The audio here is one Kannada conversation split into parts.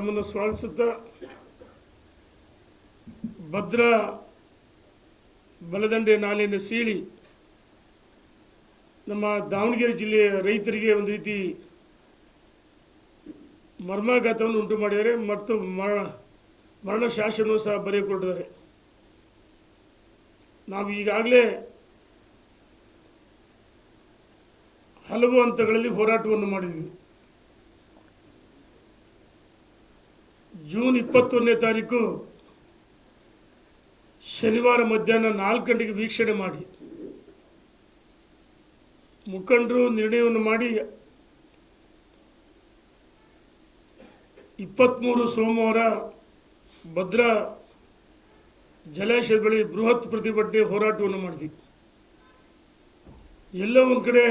ತಮ್ಮನ್ನು ಸ್ವಾಗತಿಸುತ್ತಾ ಭದ್ರಾ ಬಲದಂಡೆ ನಾಲೆಯನ್ನು ಸೀಳಿ ನಮ್ಮ ದಾವಣಗೆರೆ ಜಿಲ್ಲೆಯ ರೈತರಿಗೆ ಒಂದು ರೀತಿ ಮರ್ಮಾಘಾತವನ್ನು ಉಂಟು ಮಾಡಿದ್ದಾರೆ ಮತ್ತು ಮರಣ ಮರಣ ಶಾಸನವನ್ನು ಸಹ ಬರೆಯಕೊಟ್ಟಿದ್ದಾರೆ ನಾವು ಈಗಾಗಲೇ ಹಲವು ಹಂತಗಳಲ್ಲಿ ಹೋರಾಟವನ್ನು ಮಾಡಿದ್ವಿ. ಜೂನ್ ಇಪ್ಪತ್ತೊಂದನೇ ತಾರೀಕು ಶನಿವಾರ ಮಧ್ಯಾಹ್ನ ನಾಲ್ಕು ಗಂಟೆಗೆ ವೀಕ್ಷಣೆ ಮಾಡಿ. ಮುಖಂಡರು ನಿರ್ಣಯವನ್ನು ಮಾಡಿ ಇಪ್ಪತ್ತ್ಮೂರು ಸೋಮವಾರ ಭದ್ರಾ ಜಲಾಶಯ ಬಳಿ ಬೃಹತ್ ಪ್ರತಿಭಟನೆ ಹೋರಾಟವನ್ನು ಮಾಡಿದ್ವಿ. ಎಲ್ಲ ಒಂದು ಕಡೆ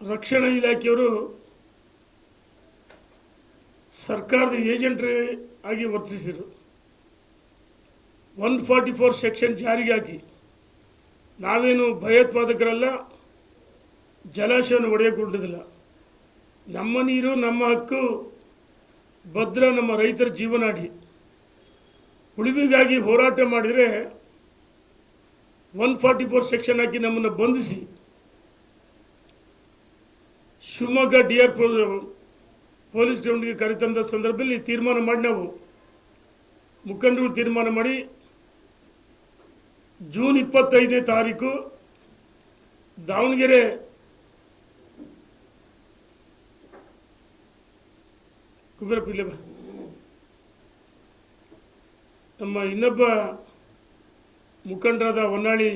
ರಕ್ಷಣಾ ಇಲಾಖೆಯವರು ಸರ್ಕಾರದ ಏಜೆಂಟ್ರಿ ಆಗಿ ವರ್ತಿಸಿದರು. ಒನ್ ಫಾರ್ಟಿ ಫೋರ್ ಸೆಕ್ಷನ್ ಜಾರಿಗೆ ಹಾಕಿ. ನಾವೇನು ಭಯೋತ್ಪಾದಕರಲ್ಲ, ಜಲಾಶಯವನ್ನು ಒಡೆಯಕೊಂಡಿದ್ದಿಲ್ಲ ನಮ್ಮ ನೀರು, ನಮ್ಮ ಹಕ್ಕು, ಭದ್ರ ನಮ್ಮ ರೈತರ ಜೀವನಾಡಿ ಉಳಿವಿಗಾಗಿ ಹೋರಾಟ ಮಾಡಿದರೆ ಒನ್ ಫಾರ್ಟಿ ಫೋರ್ ಸೆಕ್ಷನ್ ಹಾಕಿ ನಮ್ಮನ್ನು ಬಂಧಿಸಿ. ಶಿವಮೊಗ್ಗ ಡಿ ಆರ್ ಪೊಲೀಸ್ ಗ್ರೌಂಡ್ಗೆ ಕರೆತಂದ ಸಂದರ್ಭದಲ್ಲಿ ತೀರ್ಮಾನ ಮಾಡಿ ನಾವು ಮುಖಂಡರು ತೀರ್ಮಾನ ಮಾಡಿ ಜೂನ್ ಇಪ್ಪತ್ತೈದನೇ ತಾರೀಕು ದಾವಣಗೆರೆ ಕುಬೇರಪ್ಪ ಇಲ್ಲೇ. ನಮ್ಮ ಇನ್ನೊಬ್ಬ ಮುಖಂಡರಾದ ಹೊನ್ನಾಳಿ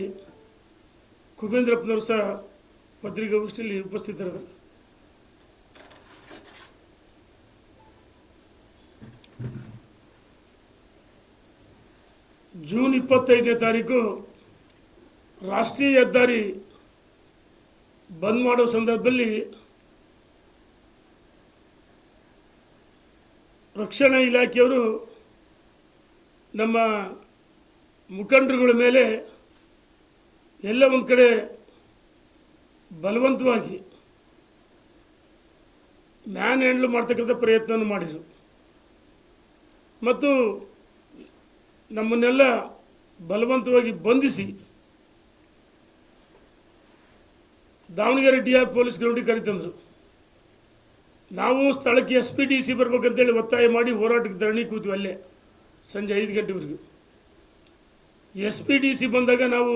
ಕುಬೇಂದ್ರಪ್ಪನವರು ಸಹ ಪತ್ರಿಕಾಗೋಷ್ಠಿಯಲ್ಲಿ ಉಪಸ್ಥಿತರಿದ್ದಾರೆ ಜೂನ್ ಇಪ್ಪತ್ತೈದನೇ ತಾರೀಕು ರಾಷ್ಟ್ರೀಯ ಹೆದ್ದಾರಿ ಬಂದ್ ಮಾಡೋ ಸಂದರ್ಭದಲ್ಲಿ ರಕ್ಷಣಾ ಇಲಾಖೆಯವರು ನಮ್ಮ ಮುಖಂಡರುಗಳ ಮೇಲೆ ಎಲ್ಲ ಒಂದು ಕಡೆ ಬಲವಂತವಾಗಿ ಮ್ಯಾನ್ ಹ್ಯಾಂಡ್ಲ್ ಮಾಡ್ತಕ್ಕಂಥ ಪ್ರಯತ್ನವನ್ನು ಮಾಡಿದರು. ಮತ್ತು ನಮ್ಮನ್ನೆಲ್ಲ ಬಲವಂತವಾಗಿ ಬಂಧಿಸಿ ದಾವಣಗೆರೆ ಡಿ ಆರ್ ಪೊಲೀಸ್ ಗ್ರೌಂಡಿಗೆ ಕರೆತಂದರು ನಾವು ಸ್ಥಳಕ್ಕೆ ಎಸ್ ಪಿ ಡಿ ಸಿ ಬರ್ಬೇಕಂತೇಳಿ ಒತ್ತಾಯ ಮಾಡಿ ಹೋರಾಟಕ್ಕೆ ಧರಣಿ ಕೂತೀವಿ ಅಲ್ಲೇ ಸಂಜೆ ಐದು ಗಂಟೆವರೆಗೂ. ಎಸ್ ಪಿ ಡಿ ಸಿ ಬಂದಾಗ ನಾವು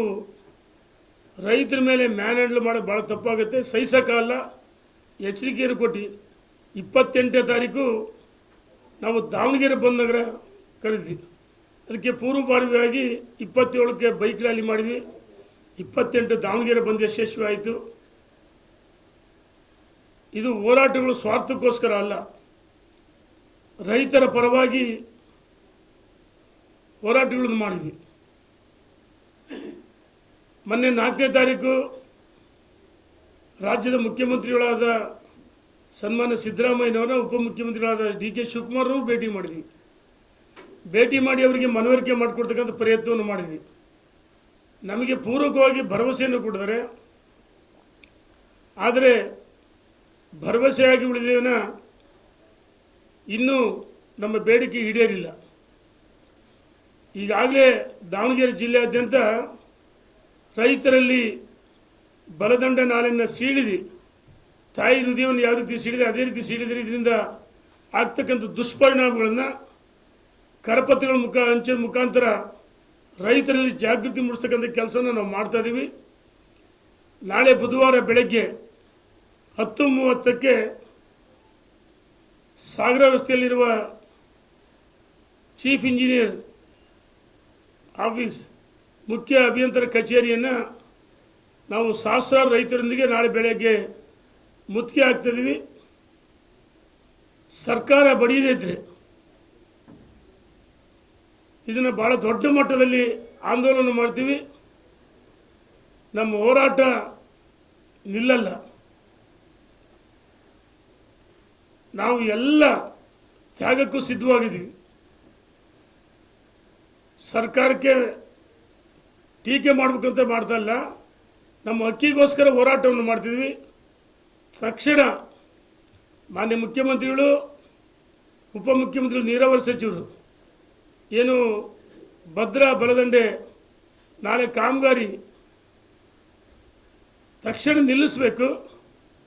ರೈತರ ಮೇಲೆ ಮ್ಯಾನ್ ಹ್ಯಾಂಡಲ್ ಮಾಡೋದು ಭಾಳ ತಪ್ಪಾಗುತ್ತೆ. ಸಹಿಸೋಕ್ಕಾಗಲ್ಲ. ಎಚ್ಚರಿಕೆಯನ್ನು ಕೊಟ್ಟು ಇಪ್ಪತ್ತೆಂಟನೇ ತಾರೀಕು ನಾವು ದಾವಣಗೆರೆ ಬಂದನಗರ ಕರೆದ್ವಿ ಅದಕ್ಕೆ ಪೂರ್ವಭಾವಿಯಾಗಿ ಇಪ್ಪತ್ತೇಳಕ್ಕೆ ಬೈಕ್ ರ್ಯಾಲಿ ಮಾಡಿದ್ವಿ. ಇಪ್ಪತ್ತೆಂಟು ದಾವಣಗೆರೆ ಬಂದು ಯಶಸ್ವಿ ಆಯಿತು. ಇದು ಹೋರಾಟಗಳು ಸ್ವಾರ್ಥಕ್ಕೋಸ್ಕರ ಅಲ್ಲ. ರೈತರ ಪರವಾಗಿ ಹೋರಾಟಗಳನ್ನು ಮಾಡಿದ್ವಿ. ಮೊನ್ನೆ ನಾಲ್ಕನೇ ತಾರೀಕು ರಾಜ್ಯದ ಮುಖ್ಯಮಂತ್ರಿಗಳಾದ ಸನ್ಮಾನ್ಯ ಸಿದ್ದರಾಮಯ್ಯನವರ ಉಪಮುಖ್ಯಮಂತ್ರಿಗಳಾದ ಡಿ ಕೆ ಶಿವಕುಮಾರ್ ಭೇಟಿ ಮಾಡಿದ್ವಿ. ಭೇಟಿ ಮಾಡಿ ಅವರಿಗೆ ಮನವರಿಕೆ ಮಾಡಿಕೊಡ್ತಕ್ಕಂಥ ಪ್ರಯತ್ನವನ್ನು ಮಾಡಿದ್ವಿ. ನಮಗೆ ಪೂರಕವಾಗಿ ಭರವಸೆಯನ್ನು ಕೊಡಿದರೆ ಆದರೆ ಭರವಸೆಯಾಗಿ ಉಳಿದೇವನ ಇನ್ನೂ ನಮ್ಮ ಬೇಡಿಕೆ ಈಡೇರಿಲ್ಲ. ಈಗಾಗಲೇ ದಾವಣಗೆರೆ ಜಿಲ್ಲೆಯಾದ್ಯಂತ ರೈತರಲ್ಲಿ ಬಲದಂಡ ನಾಲೆಯನ್ನು ಸೀಳಿದಿ. ತಾಯಿ ಹೃದಯವನ್ನು ಯಾವ ರೀತಿ ಸಿಡಿದ್ರೆ ಅದೇ ರೀತಿ ಸಿಡಿದ್ರೆ ಇದರಿಂದ ಆಗ್ತಕ್ಕಂಥ ದುಷ್ಪರಿಣಾಮಗಳನ್ನು ಕರಪತ್ರಗಳ ಮುಖ ಅಂಚೆ ಮುಖಾಂತರ ರೈತರಲ್ಲಿ ಜಾಗೃತಿ ಮೂಡಿಸ್ತಕ್ಕಂಥ ಕೆಲಸನ ನಾವು ಮಾಡ್ತಾ ಇದ್ದೀವಿ ನಾಳೆ ಬುಧವಾರ ಬೆಳಗ್ಗೆ ಹತ್ತು ಮೂವತ್ತಕ್ಕೆ ಸಾಗರ ರಸ್ತೆಯಲ್ಲಿರುವ ಚೀಫ್ ಇಂಜಿನಿಯರ್ ಆಫೀಸ್ ಮುಖ್ಯ ಅಭಿಯಂತರ ಕಚೇರಿಯನ್ನು ನಾವು ಸಹಸ್ರಾರು ರೈತರೊಂದಿಗೆ ನಾಳೆ ಬೆಳಗ್ಗೆ ಮುತ್ತಿಗೆ ಹಾಕ್ತಿದ್ದೀವಿ ಸರ್ಕಾರ ಬಡಿಯದೇ ಇದನ್ನ ಇದನ್ನು ಭಾಳ ದೊಡ್ಡ ಮಟ್ಟದಲ್ಲಿ ಆಂದೋಲನ ಮಾಡ್ತೀವಿ. ನಮ್ಮ ಹೋರಾಟ ನಿಲ್ಲಲ್ಲ. ನಾವು ಎಲ್ಲ ತ್ಯಾಗಕ್ಕೂ ಸಿದ್ಧವಾಗಿದ್ದೀವಿ. ಸರ್ಕಾರಕ್ಕೆ ಟೀಕೆ ಮಾಡಬೇಕಂತ ಮಾಡ್ತಾ ಇಲ್ಲ. ನಮ್ಮ ಅಕ್ಕಿಗೋಸ್ಕರ ಹೋರಾಟವನ್ನು ಮಾಡ್ತಿದ್ವಿ ತಕ್ಷಣ ಮಾನ್ಯ ಮುಖ್ಯಮಂತ್ರಿಗಳು ಉಪಮುಖ್ಯಮಂತ್ರಿಗಳು ನೀರಾವರಿ ಸಚಿವರು ಏನು ಭದ್ರಾ ಬಲದಂಡೆ ನಾಳೆ ಕಾಮಗಾರಿ ತಕ್ಷಣ ನಿಲ್ಲಿಸಬೇಕು